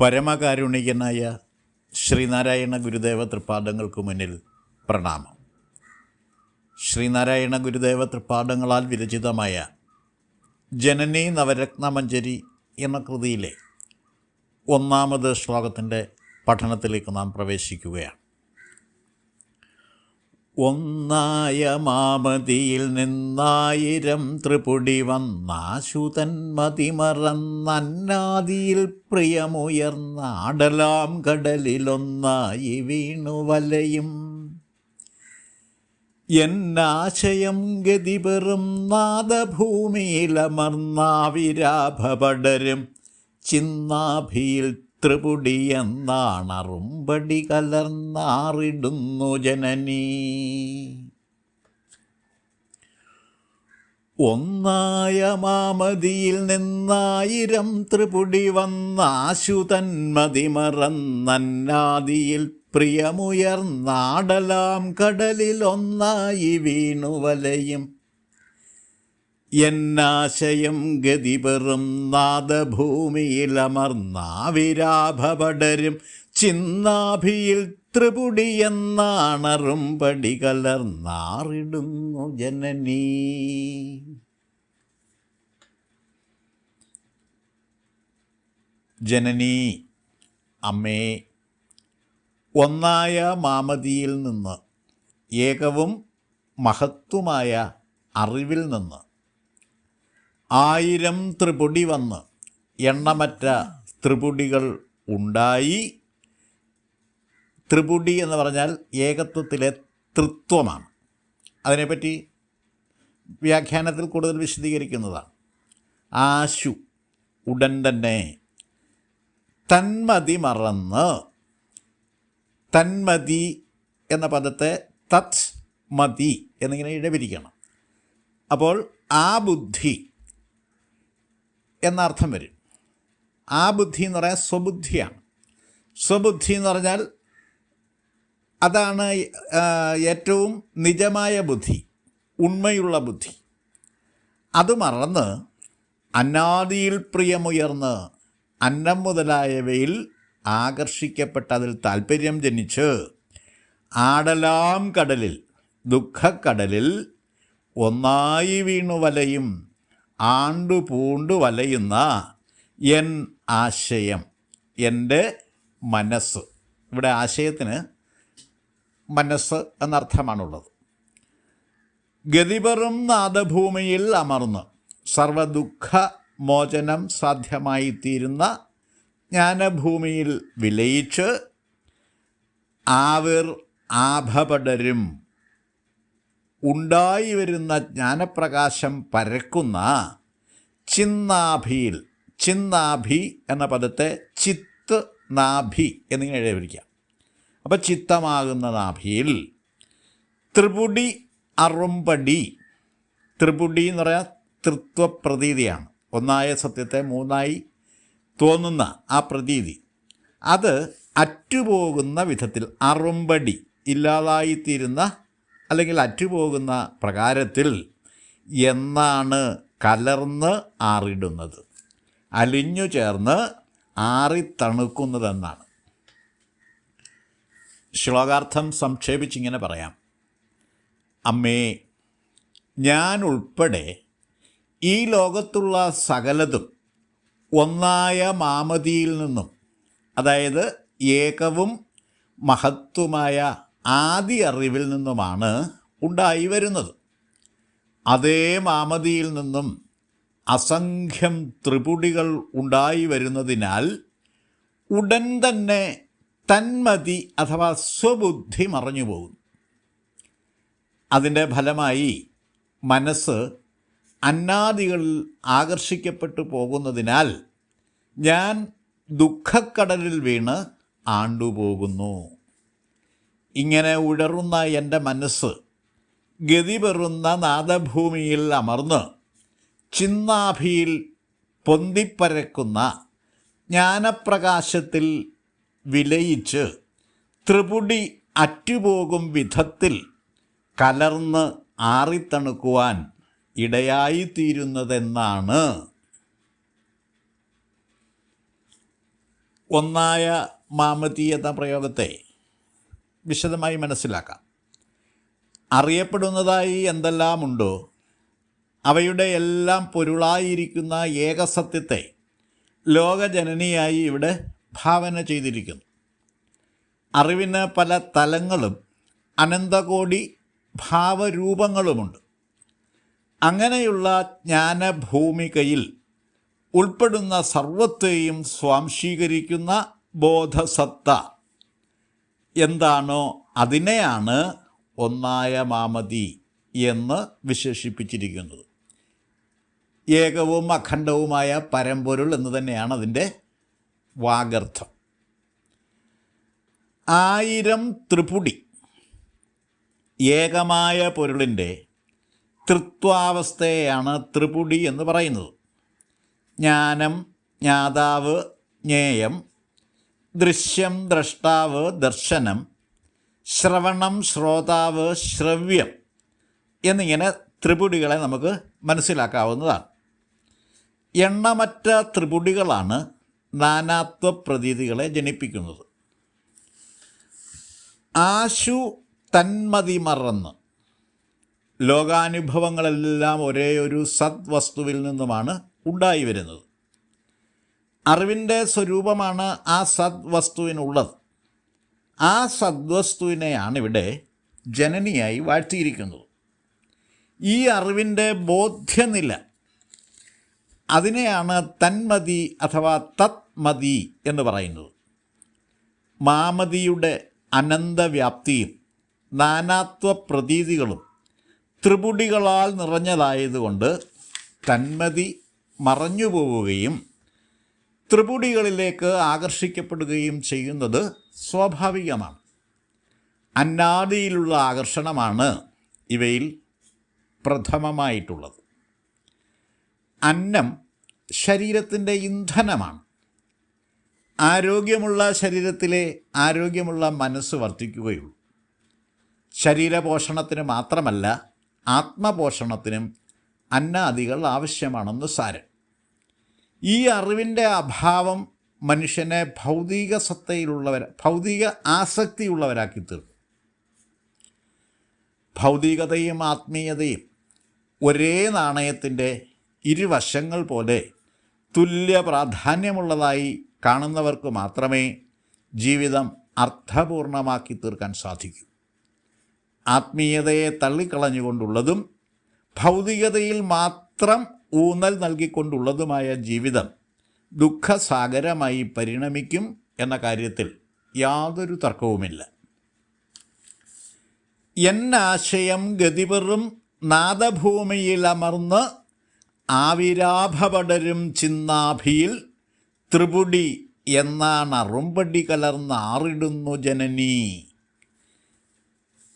പരമകാരുണികനായ ശ്രീനാരായണ ഗുരുദേവ തൃപ്പാദങ്ങൾക്ക് മുന്നിൽ പ്രണാമം. ശ്രീനാരായണ ഗുരുദേവ തൃപ്പാദങ്ങളാൽ വിരചിതമായ ജനനി നവരത്നമഞ്ജരി എന്ന കൃതിയിലെ ഒന്നാമത് ശ്ലോകത്തിന്റെ പഠനത്തിലേക്ക് നാം പ്രവേശിക്കുകയാണ്. ഒന്നായ മാമതിയിൽ നിന്നായിരം ത്രിപുടി വന്നാശുതൻ മതിമറന്നന്നാദിയിൽ പ്രിയമുയർന്നാടലാം കടലിലൊന്നായി വീണു വലയും. എന്നാശയം ഗതിപെറും നാദഭൂമിയിലമർന്നാവിരാഭപടരും ചിന്നാഭിയിൽ ത്രിപുടിയെന്നാണറുമ്പടി കലർന്നാറിടുന്നു ജനനീ. ഒന്നായ മാമതിയിൽ നിന്നായിരം ത്രിപുടി വന്നാശുതന്മതി മറന്നന്നാദിയിൽ പ്രിയമുയർന്നാടലാം കടലിലൊന്നായി വീണു വലയും. എന്നാശയം ഗതിപെറും നാദഭൂമിയിലമർന്നാവിരാഭപടരും. ചിന്നാഭിയിൽ ത്രിപുടിയെന്നാണറും പടി കലർന്നാറിടുന്നു ജനനീ. ജനനീ അമ്മേ ഒന്നായ മാമതിയിൽ നിന്ന് ഏകവും മഹത്വമായ അറിവിൽ നിന്ന് ആയിരം ത്രിപുടി വന്ന് എണ്ണമറ്റ ത്രിപുടികൾ ഉണ്ടായി. ത്രിപുടി എന്ന് പറഞ്ഞാൽ ഏകത്വത്തിലെ തൃത്വമാണ്. അതിനെപ്പറ്റി വ്യാഖ്യാനത്തിൽ കൂടുതൽ വിശദീകരിക്കുന്നതാണ്. ആശു ഉടൻ തന്നെ തന്മതി മറന്ന് തന്മതി എന്ന പദത്തെ തത് മതി എന്നിങ്ങനെ ഇടപിരിക്കണം അപ്പോൾ ആ ബുദ്ധി എന്നർത്ഥം വരും. ആ ബുദ്ധി എന്ന് പറയാൻ സ്വബുദ്ധിയാണ്. സ്വബുദ്ധി എന്ന് പറഞ്ഞാൽ അതാണ് ഏറ്റവും നിജമായ ബുദ്ധി ഉണ്മയുള്ള ബുദ്ധി. അത് മറന്ന് അനാദിയിൽ പ്രിയമുയർന്ന് അന്നം മുതലായവയിൽ ആകർഷിക്കപ്പെട്ടതിൽ താല്പര്യം ജനിച്ച് ആടലാം കടലിൽ ദുഃഖക്കടലിൽ ഒന്നായി വീണു വലയും ആണ്ടു പൂണ്ടു വലയുന്ന എൻ ആശയം എന്റെ മനസ്സ്. ഇവിടെ ആശയത്തിന് മനസ്സ് എന്നർത്ഥമാണുള്ളത്. ഗതിപെറും നാദഭൂമിയിൽ അമർന്ന്. സർവദുഃഖ മോചനം സാധ്യമായിത്തീരുന്ന ജ്ഞാനഭൂമിയിൽ വിലയിച്ച് ആവിർ ആഭപടരും. ഉണ്ടായി വരുന്ന ജ്ഞാനപ്രകാശം പരക്കുന്ന ചിന്നാഭിയിൽ ചിന്നാഭി എന്ന പദത്തെ ചിത്ത് നാഭി എന്നിങ്ങനെ എഴുതിയിരിക്കാം അപ്പോൾ ചിത്തമാകുന്ന നാഭിയിൽ ത്രിപുടി അറുമ്പടി ത്രിപുടി എന്ന് പറയാൻ തൃത്വപ്രതീതിയാണ്. ഒന്നായ സത്യത്തെ മൂന്നായി തോന്നുന്ന ആ പ്രതീതി. അത് അറ്റുപോകുന്ന വിധത്തിൽ അറുമ്പടി ഇല്ലാതായിത്തീരുന്ന അല്ലെങ്കിൽ അറ്റുപോകുന്ന പ്രകാരത്തിൽ എന്നാണ് കലർന്ന് ആറിടുന്നത്. അലിഞ്ഞു ചേർന്ന് ആറിത്തണുക്കുന്നതെന്നാണ് ശ്ലോകാർത്ഥം സംക്ഷേപിച്ചിങ്ങനെ പറയാം. അമ്മേ ഞാൻ ഉൾപ്പെടെ ഈ ലോകത്തുള്ള സകലതും ഒന്നായ മാമതിയിൽ നിന്നും അതായത് ഏകവും മഹത്വമായ ആദി അറിവിൽ നിന്നുമാണ് ഉണ്ടായി വരുന്നത്. അതേ മാമതിയിൽ നിന്നും അസംഖ്യം ത്രിപുടികൾ ഉണ്ടായി വരുന്നതിനാൽ ഉടൻ തന്നെ തന്മതി അഥവാ സ്വബുദ്ധി മറഞ്ഞു പോകുന്നു. അതിന്റെ ഫലമായി മനസ്സ് അന്നാദികളിൽ ആകർഷിക്കപ്പെട്ടു പോകുന്നതിനാൽ ഞാൻ ദുഃഖക്കടലിൽ വീണ് ആണ്ടുപോകുന്നു. ഇങ്ങനെ ഉഴറുന്ന എന്റെ മനസ്സ് ഗതി ഗതിപെറുന്ന നാദഭൂമിയിൽ അമർന്ന് ചിന്നാഭിയിൽ പൊന്തിപ്പരക്കുന്ന ജ്ഞാനപ്രകാശത്തിൽ വിലയിച്ച് ത്രിപുടി അറ്റുപോകും വിധത്തിൽ കലർന്ന് ആറിത്തണുക്കുവാൻ ഇടയായിത്തീരുന്നതെന്നാണ്. ഒന്നായ മാമതീയത പ്രയോഗത്തെ വിശദമായി മനസ്സിലാക്കാം. അറിയപ്പെടുന്നതായി എന്തെല്ലാമുണ്ടോ അവയുടെ എല്ലാം പൊരുളായിരിക്കുന്ന ഏകസത്യത്തെ ലോകജനനിയായി ഇവിടെ ഭാവന ചെയ്തിരിക്കുന്നു. അറിവിന് പല തലങ്ങളും അനന്തകോടി ഭാവരൂപങ്ങളുമുണ്ട്. അങ്ങനെയുള്ള ജ്ഞാനഭൂമികയിൽ ഉൾപ്പെടുന്ന സർവത്തെയും സ്വാംശീകരിക്കുന്ന ബോധസത്ത എന്താണോ അതിനെയാണ് ഒന്നായ മാമതി എന്ന് വിശേഷിപ്പിച്ചിരിക്കുന്നത്. ഏകവും അഖണ്ഡവുമായ പരമ്പൊരുൾ എന്ന് തന്നെയാണ് അതിന്റെ വാഗർത്ഥം ആയിരം ത്രിപുടി ഏകമായ പൊരുളിന്റെ തൃത്വാവസ്ഥയെയാണ് ത്രിപുടി എന്ന് പറയുന്നത്. ജ്ഞാനം ജ്ഞാതാവ് ജ്ഞേയം ദൃശ്യം ദ്രഷ്ടാവ് ദർശനം ശ്രവണം ശ്രോതാവ് ശ്രവ്യം എന്നിങ്ങനെ ത്രിപുടികളെ നമുക്ക് മനസ്സിലാക്കാവുന്നതാണ്. എണ്ണമറ്റ ത്രിപുടികളാണ് നാനാത്വ പ്രതീതികളെ ജനിപ്പിക്കുന്നത്. ആശു തന്മതി മറന്ന് ലോകാനുഭവങ്ങളെല്ലാം ഒരേ ഒരു സദ്വസ്തുവിൽ നിന്നുമാണ് ഉണ്ടായി വരുന്നത്. അറിവിന്റെ സ്വരൂപമാണ് ആ സദ് വസ്തുവിനുള്ളത് ആ സദ്വസ്തുവിനെയാണ് ഇവിടെ ജനനിയായി വാഴ്ത്തിയിരിക്കുന്നത്. ഈ അറിവിന്റെ ബോധ്യനില അതിനെയാണ് തന്മതി അഥവാ തത്മതി എന്ന് പറയുന്നത്. മാമതിയുടെ അനന്തവ്യാപ്തിയും നാനാത്വ പ്രതീതികളും ത്രിപുടികളാൽ നിറഞ്ഞതായതുകൊണ്ട് തന്മതി മറഞ്ഞു പോവുകയും ത്രിപുടികളിലേക്ക് ആകർഷിക്കപ്പെടുകയും ചെയ്യുന്നത് സ്വാഭാവികമാണ്. അന്നാദിയിലുള്ള ആകർഷണമാണ് ഇവയിൽ പ്രഥമമായിട്ടുള്ളത്. അന്നം ശരീരത്തിന്റെ ഇന്ധനമാണ്. ആരോഗ്യമുള്ള ശരീരത്തിലെ ആരോഗ്യമുള്ള മനസ്സ് വർദ്ധിക്കുകയുള്ളൂ. ശരീരപോഷണത്തിന് മാത്രമല്ല ആത്മപോഷണത്തിനും അന്നാദികൾ ആവശ്യമാണെന്ന് സാരം. ഈ അറിവിന്റെ അഭാവം മനുഷ്യനെ ഭൗതിക സത്തയിലുള്ളവർ ഭൗതിക ആസക്തിയുള്ളവരാക്കി തീർക്കും. ഭൗതികതയും ആത്മീയതയും ഒരേ നാണയത്തിന്റെ ഇരുവശങ്ങൾ പോലെ തുല്യ പ്രാധാന്യമുള്ളതായി കാണുന്നവർക്ക് മാത്രമേ ജീവിതം അർത്ഥപൂർണമാക്കി തീർക്കാൻ സാധിക്കൂ. ആത്മീയതയെ തള്ളിക്കളഞ്ഞുകൊണ്ടുള്ളതും ഭൗതികതയിൽ മാത്രം ഊന്നൽ നൽകിക്കൊണ്ടുള്ളതുമായ ജീവിതം ദുഃഖസാഗരമായി പരിണമിക്കും എന്ന കാര്യത്തിൽ യാതൊരു തർക്കവുമില്ല. എന്നാശയം ഗതിപെറും നാദഭൂമിയിലമർന്ന് ആവിരാഭപടരും ചിന്നാഭിയിൽ ത്രിപുടി എന്നാണ് അറുമ്പടി കലർന്ന് ആറിടുന്നു ജനനി.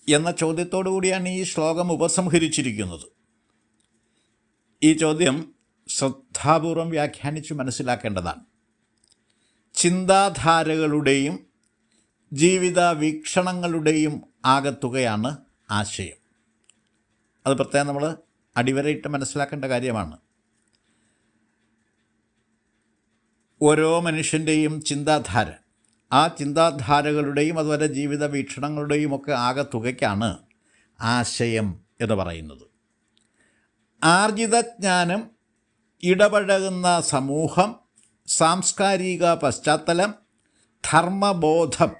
എന്ന ചോദ്യത്തോടു കൂടിയാണ് ഈ ശ്ലോകം ഉപസംഹരിച്ചിരിക്കുന്നത്. ഈ ചോദ്യം ശ്രദ്ധാപൂർവം വ്യാഖ്യാനിച്ച് മനസ്സിലാക്കേണ്ടതാണ്. ചിന്താധാരകളുടെയും ജീവിത വീക്ഷണങ്ങളുടെയും ആകത്തുകയാണ് ആശയം. അത് പ്രത്യേകം നമ്മൾ അടിവരയിട്ട് മനസ്സിലാക്കേണ്ട കാര്യമാണ്. ഓരോ മനുഷ്യന്റെയും ചിന്താധാര ആ ചിന്താധാരകളുടെയും അതുപോലെ ജീവിത വീക്ഷണങ്ങളുടെയും ഒക്കെ ആകത്തുകയ്ക്കാണ് ആശയം എന്ന് പറയുന്നത്. ആർജിതജ്ഞാനം ഇടപഴകുന്ന സമൂഹം സാംസ്കാരിക പശ്ചാത്തലം ധർമ്മബോധം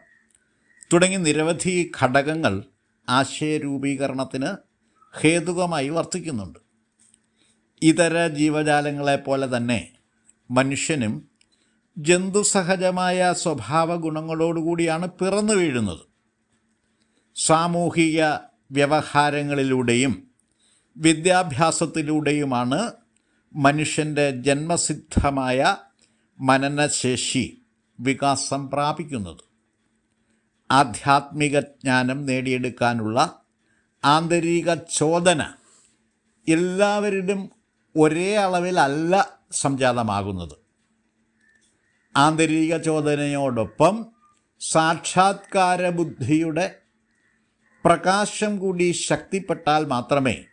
തുടങ്ങി നിരവധി ഘടകങ്ങൾ ആശയരൂപീകരണത്തിന് ഹേതുകമായി വർത്തിക്കുന്നുണ്ട്. ഇതര ജീവജാലങ്ങളെപ്പോലെ തന്നെ മനുഷ്യനും ജന്തുസഹജമായ സ്വഭാവ ഗുണങ്ങളോടുകൂടിയാണ് പിറന്നു വീഴുന്നത്. സാമൂഹിക വ്യവഹാരങ്ങളിലൂടെയും വിദ്യാഭ്യാസത്തിലൂടെയുമാണ് മനുഷ്യന്റെ ജന്മസിദ്ധമായ മനനശേഷി വികാസം പ്രാപിക്കുന്നത്. ആധ്യാത്മിക ജ്ഞാനം നേടിയെടുക്കാനുള്ള ആന്തരിക ചോദന എല്ലാവരിലും ഒരേ അളവിലല്ല സംജാതമാകുന്നത്. ആന്തരിക ചോദനയോടൊപ്പം സാക്ഷാത്കാര ബുദ്ധിയുടെ പ്രകാശം കൂടി ശക്തിപ്പെട്ടാൽ മാത്രമേ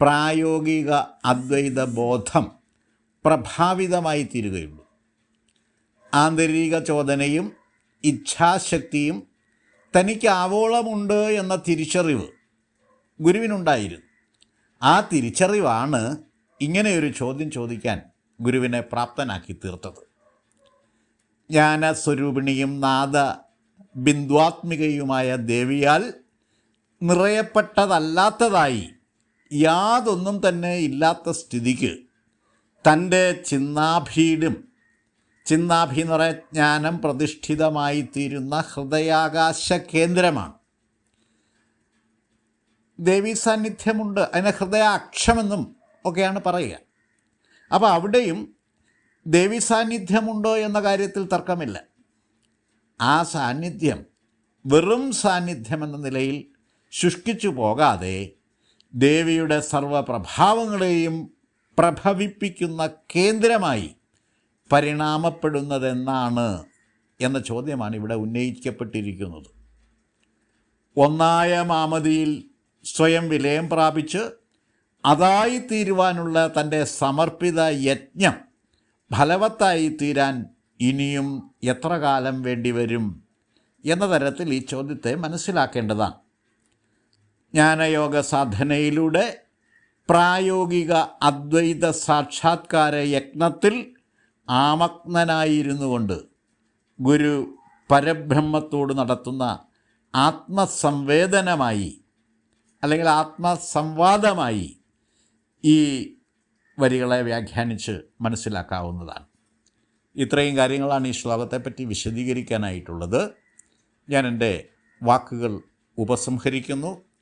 പ്രായോഗിക അദ്വൈത ബോധം പ്രഭാവിതമായി തീരുകയുള്ളൂ. ആന്തരിക ചോദനയും ഇച്ഛാശക്തിയും തനിക്ക് ആവോളമുണ്ട് എന്ന തിരിച്ചറിവ് ഗുരുവിനുണ്ടായിരുന്നു. ആ തിരിച്ചറിവാണ് ഇങ്ങനെയൊരു ചോദ്യം ചോദിക്കാൻ ഗുരുവിനെ പ്രാപ്തനാക്കി തീർത്തത്. ജ്ഞാനസ്വരൂപിണിയും നാദ ബിന്ദുവാത്മികയുമായ ദേവിയാൽ നിറയപ്പെട്ടതല്ലാത്തതായി യാതൊന്നും തന്നെ ഇല്ലാത്ത സ്ഥിതിക്ക് തന്റെ ചിന്നാഭീടും ചിന്നാഭി എന്ന് പറയാൻ ജ്ഞാനം പ്രതിഷ്ഠിതമായി തീരുന്ന ഹൃദയാകാശ കേന്ദ്രമാണ്. ദേവീ സാന്നിധ്യമുണ്ട്. അതിനെ ഹൃദയാക്ഷമെന്നും ഒക്കെയാണ് പറയുക. അപ്പോൾ അവിടെയും ദേവി സാന്നിധ്യമുണ്ടോ എന്ന കാര്യത്തിൽ തർക്കമില്ല. ആ സാന്നിധ്യം വെറും സാന്നിധ്യം എന്ന നിലയിൽ ശുഷ്കിച്ചു പോകാതെ ദേവിയുടെ സർവപ്രഭാവങ്ങളെയും പ്രഭവിപ്പിക്കുന്ന കേന്ദ്രമായി പരിണാമപ്പെടുന്നതെന്നാണ് എന്ന ചോദ്യമാണ് ഇവിടെ ഉന്നയിക്കപ്പെട്ടിരിക്കുന്നത്. ഒന്നായ മാമതിയിൽ സ്വയം വിലയം പ്രാപിച്ച് അതായി തീരുവാനുള്ള തന്റെ സമർപ്പിത യജ്ഞം ഫലവത്തായി തീരാൻ ഇനിയും എത്ര കാലം വേണ്ടിവരും എന്ന തരത്തിൽ ഈ ചോദ്യത്തെ മനസ്സിലാക്കേണ്ടതാണ്. ജ്ഞാനയോഗ സാധനയിലൂടെ പ്രായോഗിക അദ്വൈത സാക്ഷാത്കാര യജ്ഞത്തിൽ ആമഗ്നനായിരുന്നു കൊണ്ട് ഗുരു പരബ്രഹ്മത്തോട് നടത്തുന്ന ആത്മസംവേദനമായി അല്ലെങ്കിൽ ആത്മസംവാദമായി ഈ വരികളെ വ്യാഖ്യാനിച്ച് മനസ്സിലാക്കാവുന്നതാണ്. ഇത്രയും കാര്യങ്ങളാണ് ഈ ശ്ലോകത്തെപ്പറ്റി വിശദീകരിക്കാനായിട്ടുള്ളത്. ഞാൻ എന്റെ വാക്കുകൾ ഉപസംഹരിക്കുന്നു.